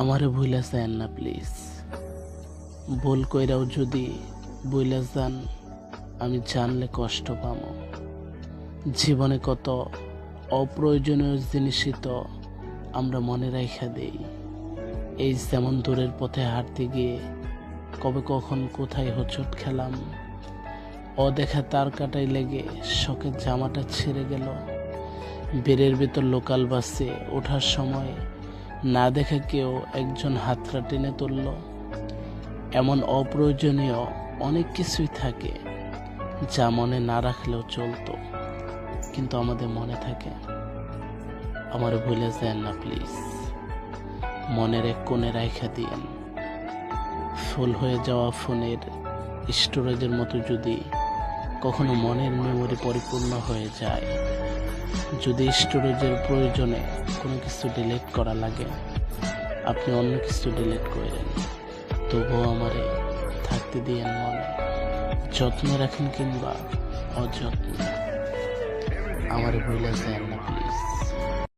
আমারে ভুলে যান না প্লিজ ভুল কইরাও যদি বইলে যান আমি জানলে কষ্ট পামো। জীবনে কত অপ্রয়োজনীয় জিনিসই তো আমরা মনে রাখা দেই। এই যেমন দূরের পথে হাঁটতে গিয়ে কবে কখন কোথায় হোঁচট খেলাম, অদেখা তার কাটাই লেগে শখের জামাটা ছিঁড়ে গেল। বেরের ভেতর লোকাল বাসে ওঠার সময় না দেখে কেউ একজন হাতটা টেনে তুলল। এমন অপ্রয়োজনীয় অনেক কিছুই থাকে যা মনে না রাখলেও চলতো, কিন্তু আমাদের মনে থাকে। আমার ভুলে যান না, প্লিজ। মনের এক কোণে রাইখা দিয়েন ফুল হয়ে যাওয়া ফোনের স্টোরেজের মতো যদি কখনো মনের মেমোরি পরিপূর্ণ হয়ে যায়। যদি স্টোরেজের প্রয়োজনে কোনো কিছু ডিলিট করা লাগে, আপনি অন্য কিছু ডিলিট করেন। তবুও আমারে থাকতে দিয়ে মনে। যত্ন রাখেন কিংবা অযত্ন। আমার ভুলে যায় না প্লিজ